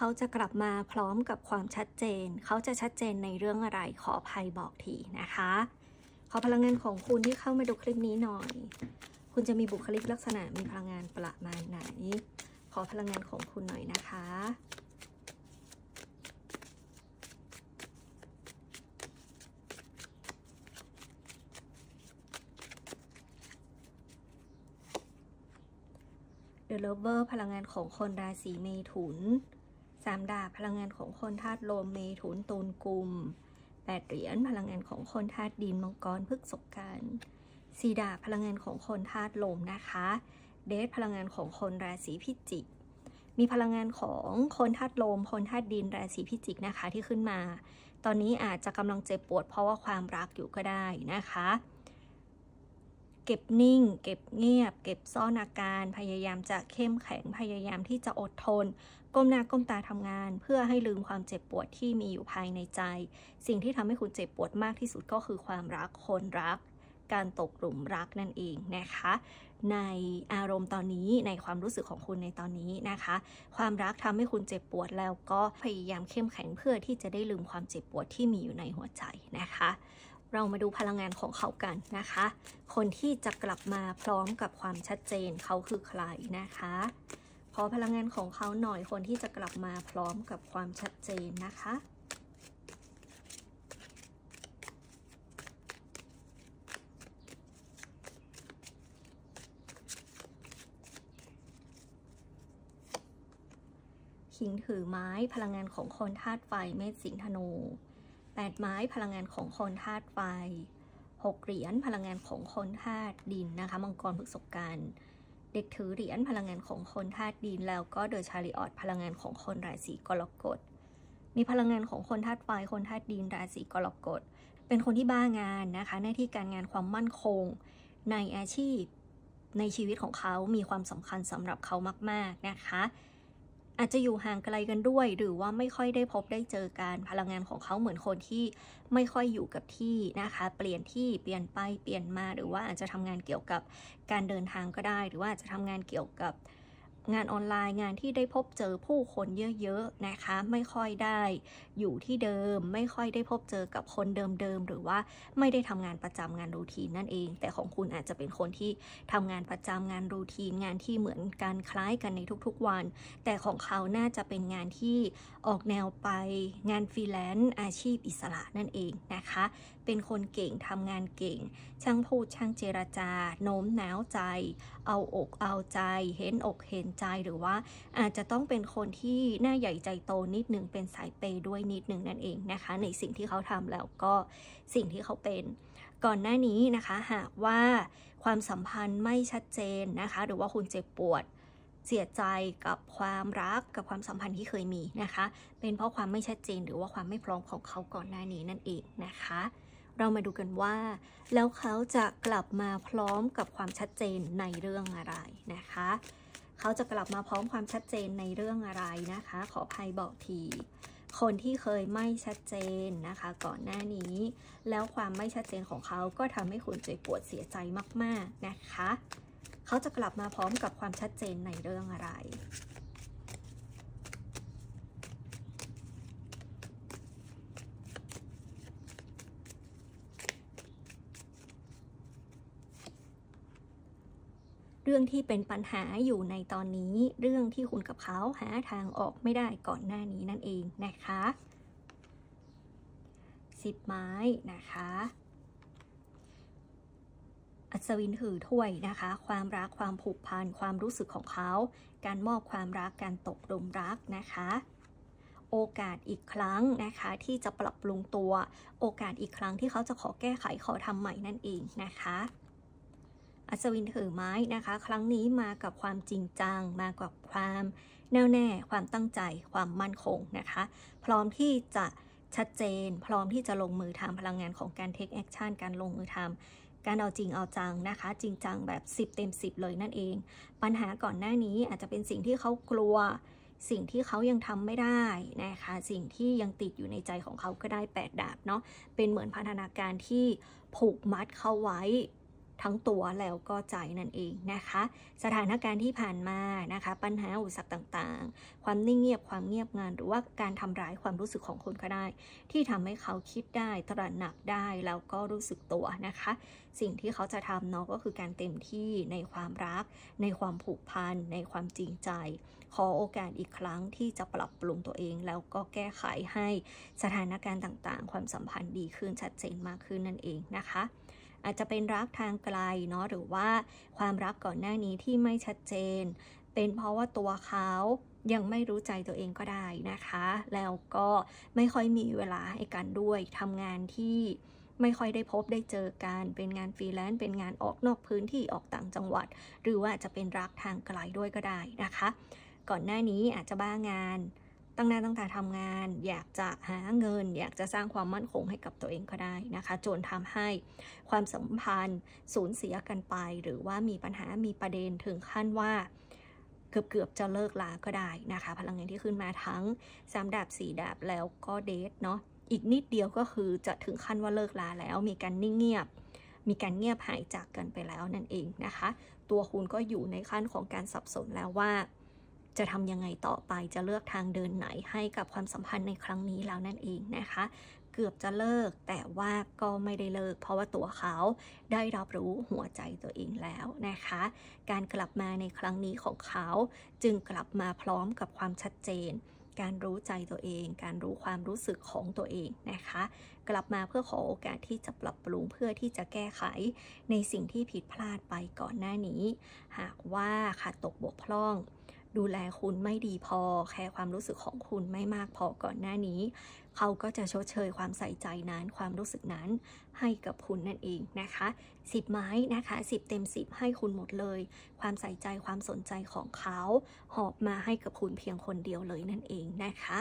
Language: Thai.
เขาจะกลับมาพร้อมกับความชัดเจน เขาจะชัดเจนในเรื่องอะไรขออภัยบอกทีนะคะ ขอพลังงานของคุณที่เข้ามาดูคลิปนี้หน่อย คุณจะมีบุคลิกลักษณะมีพลังงานประมาณไหน ขอพลังงานของคุณหน่อยนะคะ The Lover พลังงานของคนราศีเมถุน สามดาบพลังงานของคนธาตุลมเมถุนตูนกุมแปดเหรียญพลังงานของคนธาตุดินมังกรพฤกษกันสีดาบพลังงานของคนธาตุลมนะคะ เดทพลังงานของคนราศีพิจิกมีพลังงานของคนธาตุลม คนธาตุดินราศีพิจิกนะคะที่ขึ้นมา ตอนนี้อาจจะกำลังเจ็บปวดเพราะว่าความรักอยู่ก็ได้นะคะ เก็บนิ่ง เก็บเงียบ เก็บซ่อนอาการ พยายามจะเข้มแข็ง พยายามที่จะอดทน ก้มหน้าก้มตาทำงาน เพื่อให้ลืมความเจ็บปวดที่มีอยู่ภายในใจ สิ่งที่ทำให้คุณเจ็บปวดมากที่สุดก็คือความรักคนรัก การตกหลุมรักนั่นเองนะคะ ในอารมณ์ตอนนี้ในความรู้สึกของคุณในตอนนี้นะคะ ความรักทำให้คุณเจ็บปวดแล้วก็พยายามเข้มแข็งเพื่อที่จะได้ลืมความเจ็บปวดที่มีอยู่ในหัวใจนะคะ เรามาดูพลังงานของเขากันนะคะ คนที่จะกลับมาพร้อมกับความชัดเจนเขาคือใครนะคะ ขอพลังงานของเขาหน่อยคนที่จะกลับมาพร้อมกับความชัดเจนนะคะคิงถือไม้พลังงานของคนธาตุไฟเมษสิงธนู 8 ไม้พลังงานของคนธาตุไฟ 6 เหรียญพลังงานของคนธาตุดินนะคะ มังกรพฤกษกัน เด็กถือเหรียญพลังงานของคนธาตุดิน แล้วก็เดอะชาริออตพลังงานของคนราศีกรกฎ มีพลังงานของคนธาตุไฟ คนธาตุดิน ราศีกรกฎ เป็นคนที่บ้างานนะคะ หน้าที่การงานความมั่นคง ในอาชีพ ในชีวิตของเขา มีความสำคัญสำหรับเขามาก ๆ นะคะ อาจจะอยู่ห่างไกลกันด้วย หรือว่าไม่ค่อยได้พบได้เจอกันพลังงานของเขาเหมือนคนที่ไม่ค่อยอยู่กับที่นะคะ เปลี่ยนที่เปลี่ยนไปเปลี่ยนมา หรือว่าอาจจะทำงานเกี่ยวกับการเดินทางก็ได้ หรือว่าอาจจะทำงานเกี่ยวกับ งานออนไลน์งานที่ได้พบเจอผู้คนเยอะๆนะคะ ไม่ค่อยได้อยู่ที่เดิม ไม่ค่อยได้พบเจอกับคนเดิมๆหรือว่าไม่ได้ทำงานประจำงานรูทีนนั่นเอง แต่ของคุณอาจจะเป็นคนที่ทำงานประจำงานรูทีนงานที่เหมือนกันคล้ายกันในทุกๆวัน แต่ของเขาน่าจะเป็นงานที่ออกแนวไปงานฟรีแลนซ์อาชีพอิสระนั่นเองนะคะ เป็นคนเก่งทำงานเก่ง ช่างพูดช่างเจรจา โน้มน้าวใจ เอาอกเอาใจ เห็นอกเห็นใจหรือว่า อาจจะต้องเป็นคนที่หน้าใหญ่ใจโตนิดหนึ่งเป็นสายเปย์ด้วยนิดหนึ่งนั่นเองนะคะ ในสิ่งที่เขาทำแล้วก็สิ่งที่เขาเป็น ก่อนหน้านี้นะคะหากว่าความสัมพันธ์ไม่ชัดเจนนะคะ หรือว่าคุณเจ็บปวดเสียใจกับความรักกับความสัมพันธ์ที่เคยมีนะคะ เป็นเพราะความไม่ชัดเจนหรือว่าความไม่พร้อมของเขาก่อนหน้านี้นั่นเองนะคะ เรามาดูกันว่า แล้วเขาจะกลับมาพร้อมกับความชัดเจนในเรื่องอะไรนะคะ เขาจะกลับมาพร้อมความชัดเจนในเรื่องอะไรนะคะ ขอภัยบอกทีคนที่เคยไม่ชัดเจนนะคะ ก่อนหน้านี้ แล้วความไม่ชัดเจนของเขาก็ทำให้คุณเจ็บปวดเสียใจมาก ๆนะคะ เขาจะกลับมาพร้อมกับความชัดเจนในเรื่องอะไร เรื่องที่เป็นปัญหาอยู่ในตอนนี้ เรื่องที่คุณกับเขาหาทางออกไม่ได้ก่อนหน้านี้นั่นเองนะคะสิบไม้นะคะอัศวินถือถ้วยนะคะ ความรักความผูกพันความรู้สึกของเขา การมอบความรักการตกลมรักนะคะ โอกาสอีกครั้งนะคะ ที่จะปรับปรุงตัว โอกาสอีกครั้งที่เขาจะขอแก้ไขขอทำใหม่นั่นเองนะคะ อัศวินถือไม้นะคะ ครั้งนี้มากับความจริงจัง มากับความแน่วแน่ ความตั้งใจ ความมั่นคงนะคะ พร้อมที่จะชัดเจน พร้อมที่จะลงมือทำพลังงานของการ take action การลงมือทำการเอาจริงเอาจังนะคะ จริงจังแบบ 10 เต็ม 10 เลยนั่นเอง ปัญหาก่อนหน้านี้อาจจะเป็นสิ่งที่เขากลัว สิ่งที่เขายังทำไม่ได้นะคะ สิ่งที่ยังติดอยู่ในใจของเขาก็ได้ 8 ดาบเนาะเป็นเหมือนพันธนาการที่ผูกมัดเขาไว้ ทั้งตัวแล้วก็ใจนั่นเองนะคะ สถานการณ์ที่ผ่านมานะคะ ปัญหาอุปสรรคต่างๆ ความนิ่งเงียบความเงียบงานหรือว่าการทำร้ายความรู้สึกของคนก็ได้ ที่ทำให้เขาคิดได้ตระหนักได้แล้วก็รู้สึกตัวนะคะ สิ่งที่เขาจะทำเนาะก็คือการเต็มที่ในความรัก ในความผูกพันในความจริงใจ ขอโอกาสอีกครั้งที่จะปรับปรุงตัวเอง แล้วก็แก้ไขให้สถานการณ์ต่างๆ ความสัมพันธ์ดีขึ้นชัดเจนมากขึ้นนั่นเองนะคะ อาจจะเป็นรักทางไกลเนาะหรือว่าความรักก่อนหน้านี้ที่ไม่ชัดเจน เป็นเพราะว่าตัวเขายังไม่รู้ใจตัวเองก็ได้นะคะ แล้วก็ไม่ค่อยมีเวลาให้กันด้วยทำงานที่ไม่ค่อยได้พบได้เจอกันเป็นงานฟรีแลนซ์เป็นงานออกนอกพื้นที่ออกต่างจังหวัด หรือว่าจะเป็นรักทางไกลด้วยก็ได้นะคะ ก่อนหน้านี้อาจจะบ้างาน ตั้งหน้าตั้งตาทำงาน อยากจะหาเงิน อยากจะสร้างความมั่นคงให้กับตัวเองก็ได้นะคะ จนทำให้ความสัมพันธ์สูญเสียกันไป หรือว่ามีปัญหามีประเด็นถึงขั้นว่าเกือบเกือบจะเลิกลาก็ได้นะคะ พลังงานที่ขึ้นมาทั้งสามดาบสี่ดาบแล้วก็เดทเนาะอีกนิดเดียวก็คือจะถึงขั้นว่าเลิกลาแล้ว มีการนิ่งเงียบ มีการเงียบหายจากกันไปแล้วนั่นเองนะคะ ตัวคุณก็อยู่ในขั้นของการสับสนแล้วว่า จะทำยังไงต่อไปจะเลือกทางเดินไหนให้กับความสัมพันธ์ในครั้งนี้แล้วนั่นเองนะคะ เกือบจะเลิกแต่ว่าก็ไม่ได้เลิก เพราะว่าตัวเขาได้รับรู้หัวใจตัวเองแล้วนะคะ การกลับมาในครั้งนี้ของเขาจึงกลับมาพร้อมกับความชัดเจนการรู้ใจตัวเอง การรู้ความรู้สึกของตัวเองนะคะ กลับมาเพื่อขอโอกาสที่จะปรับปรุงเพื่อที่จะแก้ไขในสิ่งที่ผิดพลาดไปก่อนหน้านี้ หากว่าขาดตกบกพร่อง ดูแลคุณไม่ดีพอ แคร์ความรู้สึกของคุณไม่มากพอก่อนหน้านี้ เขาก็จะชดเชยความใส่ใจนั้น ความรู้สึกนั้นให้กับคุณนั่นเองนะคะสิบไม้นะคะสิบเต็มสิบให้คุณหมดเลย ความใส่ใจความสนใจของเขา หอบมาให้กับคุณเพียงคนเดียวเลยนั่นเองนะคะ